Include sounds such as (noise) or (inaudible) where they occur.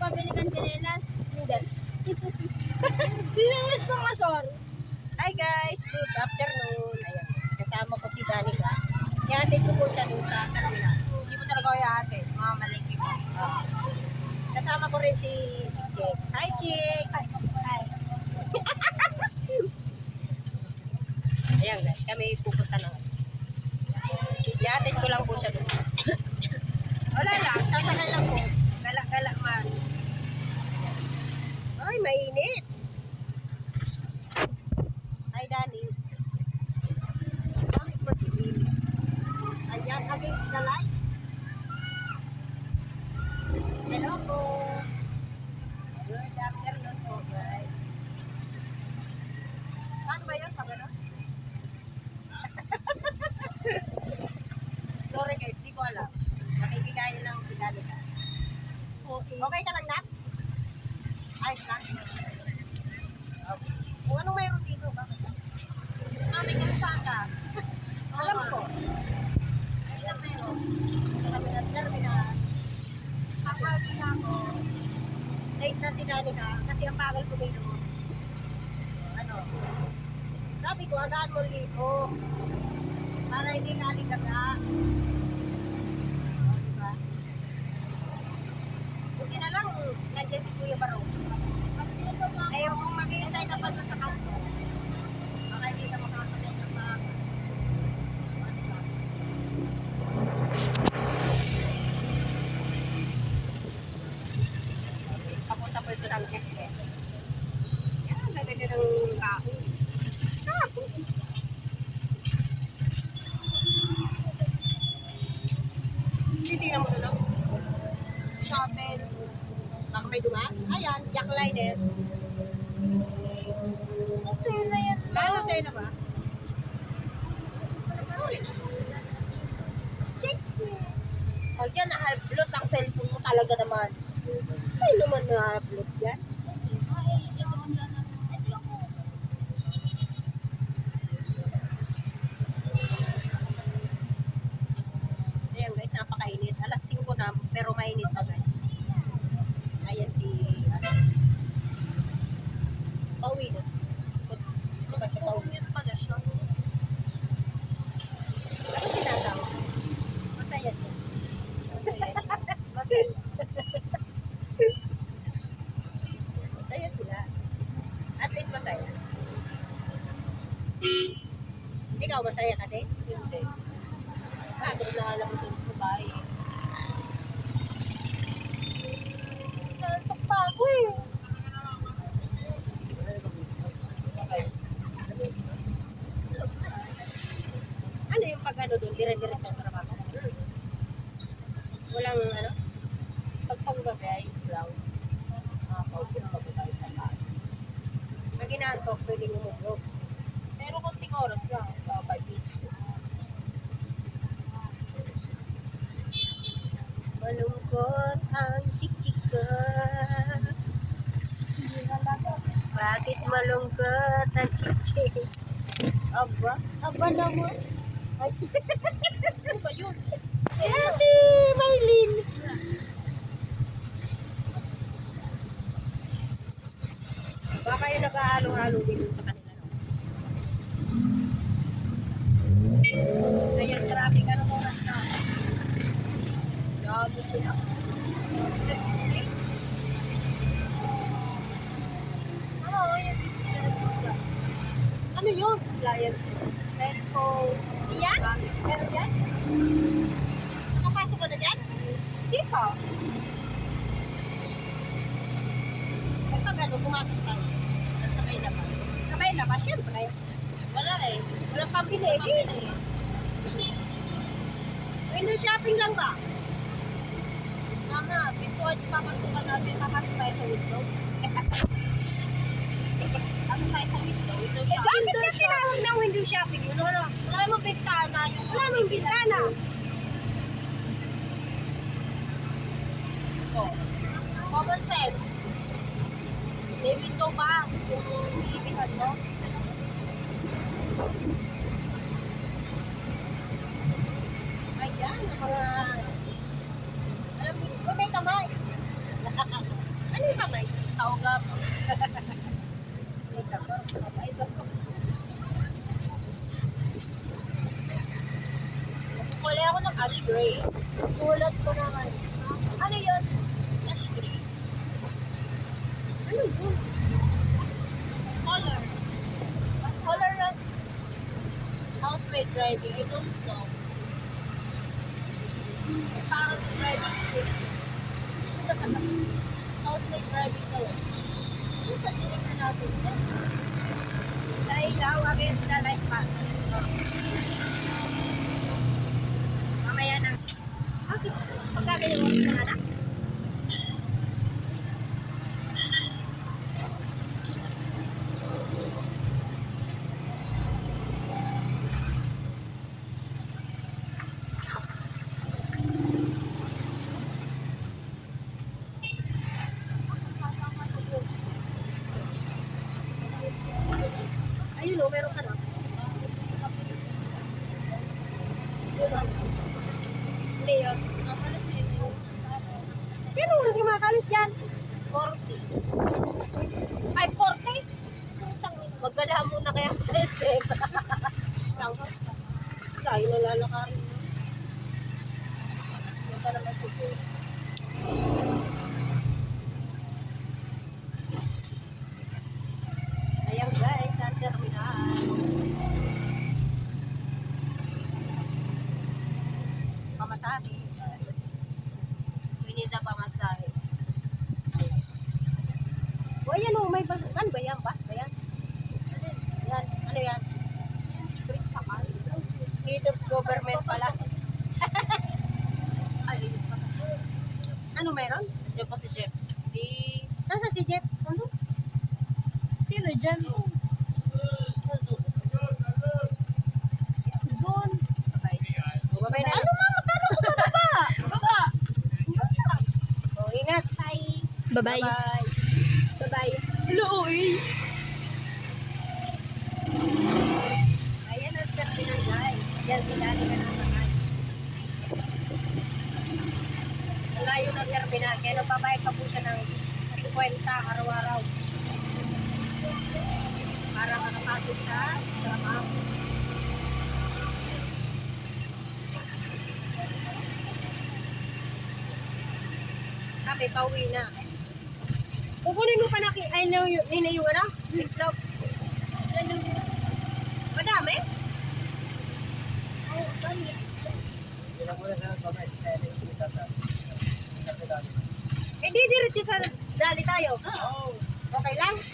pabili kang chinelas. Hindi. (laughs) Chinelas pang asor. Hi guys, good afternoon. Ayan, kasama ko si Danica. Ihatid ko po siya dun sa terminal. Hindi mo talaga ako ihatid, mga malingki ko. Ah. kasama ko rin si Chick Chick. Hi Chick! Hi. (laughs) Ayan guys, kami pupunta na ngayon. Ihatid ko lang po siya dun. (coughs) Wala lang, sasakay lang po. Mainit. Hi, Dani. Bakit mo dilim? Ayan, against the light. Hello po. Good afternoon po, guys. Saan ba yun? Pag ano? Sorry guys, di ko alam. Nakikigaya lang si Dani. Okay. Okay ka lang, Nat? Ayos lang. Kung anong mayroon dito, bakit? May kalsada. (laughs) Alam ko. Meron. Kami na terminal. Ako, hindi na ako. Late na tinali ka kasi ang bagal ko loob. Ano? Sabi ko, agaan mo liko. Para hindi ka aligaga. O, diba? Buti na lang, nandiyan si Kuya Barong. Eh, kung maghihintay ka pa doon sa kanto, baka hindi ka makakalit ng mga... Papunta po ito ng SK. Yan, gaganda ng kahoy. Kahoy. Titignan mo na lang. Shuttle. Baka may duma? Jackliner. Masaya yan. Kaya na sa'yo na ba? Sorry. Check, check. Pag yan, na-upload ang cellphone mo talaga naman. Ay naman na-upload yan. Lang. Ayan guys, napakainit. Alas 5 na, pero mainit pa guys. Ayan si, ano, Pauwi na. Siya? Ito pala siya. Ano sinasama? Masaya siya. Masaya. Masaya sila. At least masaya. Ikaw, masaya ka din? Hindi. Bakit na alam mo dun sa bahay? Nantok pa ako eh. Ano doon? Dire-diretso ang trabaho? Hmm. Walang ano? Pag panggabi, ayos lang. Nakakaupo ka ba tayo sa bahay? Pag inaantok, pwedeng umublog. Pero konting oras lang. Uh, 5 minutes. Malungkot ang na lang. Bakit malungkot ang chik-chik? Aba, aba naman. Ano yun? si Ate Maylin. Baka yung nag-aalong-alo din sa kanila. no? Ayan, traffic. Anong oras na? Lagi sila. Oo, yan. Ano yun? Lion. Telco. Yan? Meron yan? Nakapasok ka na dyan? Hindi pa. Eh, pag ano, pumasok ka. Sa may labas. Sa may labas, syempre. Wala eh. Wala pambili. Eh. Window shopping lang ba? Mama, before papasok ka natin, papasok tayo sa window. Ano tayo sa window? Window Eh, shopping. bakit Window ka tinawag ng window shopping? Yun, ano? Wala namang bintana. Wala namang bintana. Oh. Common sense. May window ba kung iibigan mo? Ayan, ang mga... Alam mo, kung may kamay. Anong kamay? Tauga po. Isa pa. Ay, ba? Kulay ako ng ash gray. Tulad ko naman. Ano yun? Ash gray. Ano yun? Color. Color ng housemate driving. I don't know. Parang driving school. (laughs) housemate driving daw. Ano sa tinignan natin? Sa ilaw against the light pa. Mamaya na. Bakit? Pagkagaling mo sa nana? Ayun o, meron ka na. Hindi yun. Pero oras ka makakalis dyan? 40. 5.40? Magalahan muna kaya ako sa SM. Tayo nalalakarin. Punta naman siguro. Ayan guys, ang terminal. Pamasahe. We need a pamasahe. O ayan o, may bus. Ano ba yan? Bus ba yan? Yan. Ano yan? Seat of government pala. (laughs) Ano meron? Nandiyan pa si Jeff. Di... Nasa si Jeff? Ano? Sino dyan? Si ako doon. Babay. Babay na. Ano mama? Paano ko bababa? (laughs) Baba! O, ingat. Bye. Bye-bye. Bye-bye. Hello, oy. Ayan ang terminal guys. Yan sila ka na sakay. Ang layo ng terminal. Kaya nagbabayad pa po siya ng 50 araw-araw. Makapasok sa trabaho. Sabi, pauwi na. Kukunin mo pa na, ay, na yung, na yung ano? Itlog. Yung... Madami? Oh, dami. Eh, di diretso sa dali tayo. Oo. Okay lang?